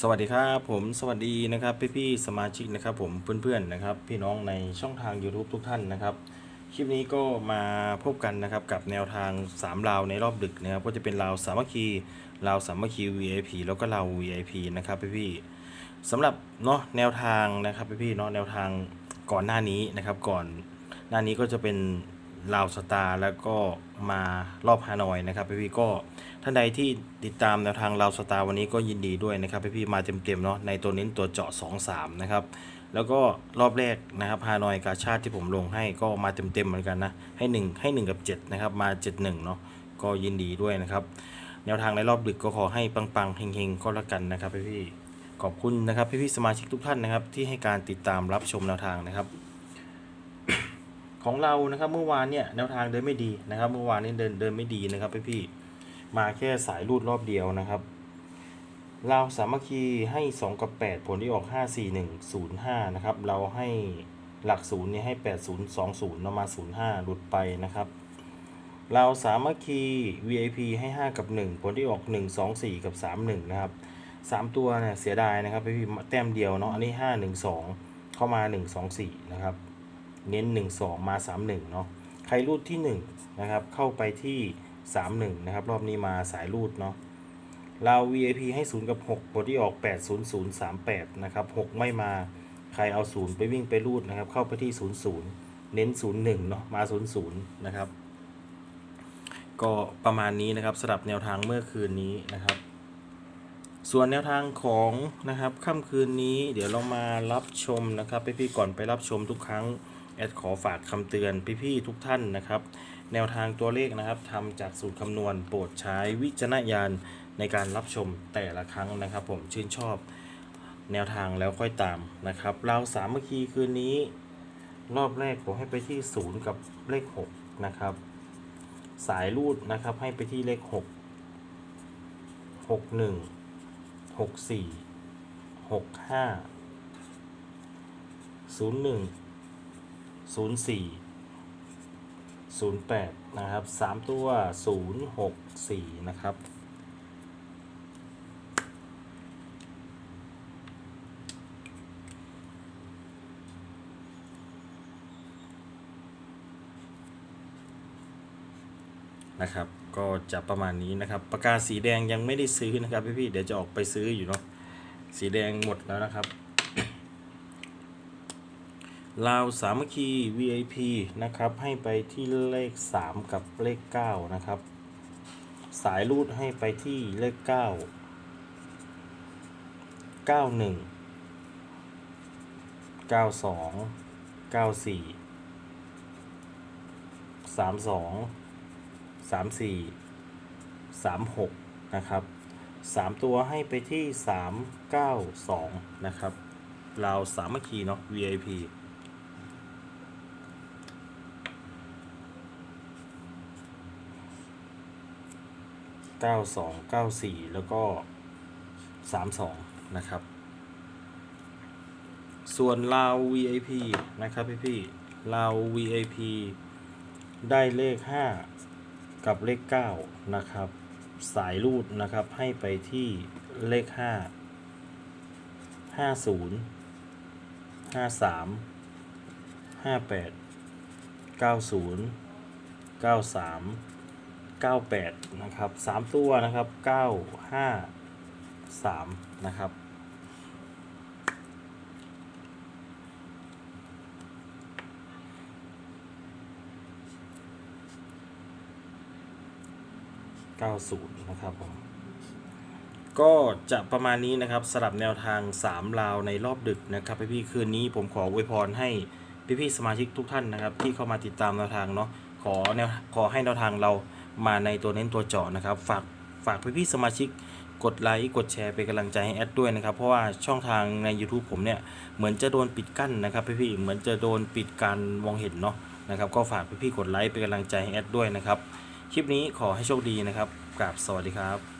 สวัสดีครับผมสวัสดีนะครับพี่พี่ๆสมาชิกนะครับผมเพื่อนๆนะครับ พี่น้องในช่องทาง YouTube ทุกท่านนะครับคลิปนี้ก็มาพบกันนะครับกับแนวทาง3ราวในรอบดึกนะครับก็จะเป็นราวสามัคคีราวสามัคคี VIP แล้วก็ราว VIP นะครับพี่พี่ๆสำหรับเนาะแนวทางนะครับพี่พี่ๆเนาะแนวทางก่อนหน้านี้นะครับ ก่อนหน้านี้ก็จะเป็น ราวสตาร์แล้วก็มารอบฮานอยนะครับพี่พี่ก็ท่านใดที่ติดตามแนวทางเราสตาร์วันนี้ก็ยินดีด้วยนะครับพี่ๆมาเต็มๆเนาะในตัวเน้นตัวเจาะ 2 3 นะครับ แล้วก็รอบแรกนะครับฮานอยกาชาติที่ผมลงให้ก็มาเต็มๆเหมือนกันนะให้ 1 ให้ 1 กับ 7 นะครับ มา 71 เนาะก็ยินดีด้วยนะครับ แนวทางในรอบดึกก็ขอให้ปังๆเฮงๆก็แล้วกันนะครับพี่ๆขอบคุณนะครับพี่ๆสมาชิกทุกท่านนะครับที่ให้การติดตามรับชมแนวทางนะครับ ของเรานะครับเมื่อวานเนี่ยแนวทางเดินไม่ดีนะครับ เมื่อวานนี้เดินเดินไม่ดีนะครับพี่ๆมาแค่สายรูดรอบเดียวนะครับเราสามัคคีให้ 2 กับ 8 ผลที่ออก 5 4 1 0 5 นะครับ เราให้หลักศูนย์เนี่ยให้ 8 0 2 0เรามา 0 5 หลุดไปนะครับ เราสามัคคี VIP ให้ 5 กับ 1 ผลที่ออก 1 2 4 กับ 3 1 นะครับ 3 ตัวเนี่ยเสียดายนะครับพี่แต้มเดียวเนาะอันนี้ 5 1 2 เข้ามา 1 2 4 นะครับ เน้น 1 2 มา 3 1เนาะใครรูดที่1นะครับเข้าไปที่ 3 1นะครับรอบนี้มาสายรูดเนาะเรา VIP ให้ 0 กับ6บทที่ออก 8 0 0 3 8นะครับ6ไม่มาใครเอา 0 ไปวิ่งไปรูดนะครับเข้าไปที่ 0 0 เน้น 0 1เนาะมา 0 0นะครับก็ประมาณนี้นะครับสำหรับแนวทางเมื่อคืนนี้นะครับ ส่วนแนวทางของนะครับค่ำคืนนี้ เดี๋ยวเรามารับชมนะครับพี่ๆก่อนไปรับชมทุกครั้ง แอดขอฝากคำเตือนพี่ๆทุกท่านนะครับ แนวทางตัวเลขนะครับทำจากสูตรคำนวณโปรดใช้วิจารณญาณในการรับชมแต่ละครั้งนะครับ ผมชื่นชอบแนวทางแล้วค่อยตามนะครับเราสามัคคีคืนนี้ รอบแรกผมให้ไปที่ 0 กับเลข 6 นะครับ สายรูดนะครับให้ไปที่เลข 6 6 1หกสี่หกห้าศูนย์หนึ่งศูนย์สี่ศูนย์แปดนะครับสามตัวศูนย์หกสี่นะครับ นะครับ ก็จะประมาณนี้นะครับปากกาสีแดงยังไม่ได้ซื้อนะครับพี่ๆเดี๋ยวจะออกไปซื้ออยู่เนาะสีแดงหมดแล้วนะครับ ลาวสามัคคี VIP นะครับ ให้ไปที่เลข 3 กับเลข 9 นะครับ สายรูดให้ไปที่เลข 9 91 92 94 32สามสี่สามหกนะครับสามตัวให้ไปที่สามเก้าสองนะครับ เราวสามัคคีเนาะ VIP เก้าสองเก้าสี่แล้วก็สามสองนะครับ ส่วนลาว VIP นะครับพี่พี่ลาว VIP ได้เลข 5 กับเลข 9 นะครับ สายรูดนะครับให้ไปที่เลข 5 50 53 58 90 93 98 นะครับ 3 ตัวนะครับ 9 5 3 นะครับ 90 นะครับผม ก็จะประมาณนี้นะครับสำหรับแนวทาง3ราวในรอบดึกนะครับพี่ๆคืนนี้ผมขออวยพรให้พี่ๆสมาชิกทุกท่านนะครับ ที่เข้ามาติดตามแนวทางเนาะขอแนวขอให้แนวทางเรา มาในตัวเน้นตัวเจาะนะครับ ฝากฝากพี่ๆสมาชิกกดไลค์กดแชร์เป็นกำลังใจให้แอดด้วยนะครับ เพราะว่าช่องทางใน YouTube ผมเนี่ย เหมือนจะโดนปิดกั้นนะครับพี่ๆเหมือนจะโดนปิดการมองเห็นเนาะนะครับ ก็ฝากพี่ๆกดไลค์เป็นกำลังใจให้แอดด้วยนะครับ คลิปนี้ขอให้โชคดีนะครับกราบสวัสดีครับ